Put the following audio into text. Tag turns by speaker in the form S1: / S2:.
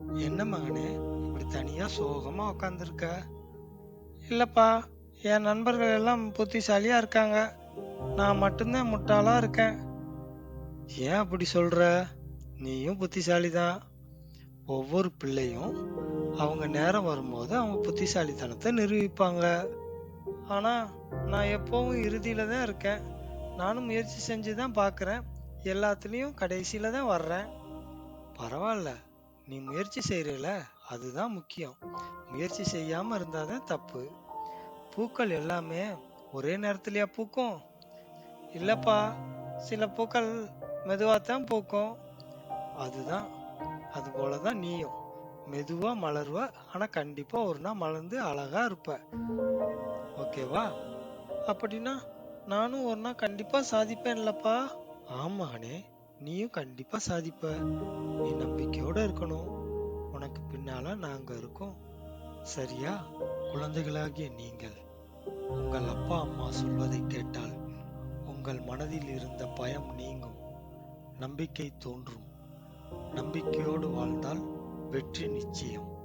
S1: என்ன மகனே இப்படி தனியா சோகமா உட்காந்துருக்க இல்லப்பா என் நண்பர்கள் எல்லாம் புத்திசாலியா இருக்காங்க. நான் மட்டும்தான் முட்டாளா இருக்கேன். ஏன் அப்படி சொல்ற? நீயும் புத்திசாலி தான் ஒவ்வொரு பிள்ளையும் அவங்க நேரம் வரும்போது அவங்க புத்திசாலித்தனத்தை நிரூபிப்பாங்க. ஆனா நான் எப்பவும் இறுதியில தான் இருக்கேன். நானும் முயற்சி செஞ்சு தான் பார்க்குறேன் எல்லாத்துலேயும் கடைசியில தான் வர்றேன். பரவாயில்ல. நீ முயற்சி செய்கிறல அதுதான் முக்கியம். முயற்சி செய்யாம இருந்தாதான் தப்பு. பூக்கள் எல்லாமே ஒரே நேரத்துலயா பூக்கும்? இல்லப்பா சில பூக்கள் மெதுவாக தான் பூக்கும். அதுதான் அது போல தான் நீயும். மெதுவா மலர்வ ஆனா கண்டிப்பா ஒரு நாள் மலர்ந்து அழகா இருப்ப. ஓகேவா? அப்படின்னா நானும் ஒரு நாள் கண்டிப்பா சாதிப்பேன்லப்பா. ஆமாண்ணே நீயும் கண்டிப்பா சாதிப்ப. நீ நம்பிக்கை கூட இருக்கணும். உனக்கு பின்னால நாங்க இருக்கோம். சரியா? குழந்தைகளாகிய நீங்கள். உங்கள் அப்பா அம்மா சொல்வதை கேட்டால் உங்கள் மனதில் இருந்த பயம் நீங்கும். நம்பிக்கை தோன்றும். நம்பிக்கையோடு வாழ்ந்தால் வெற்றி நிச்சயம்.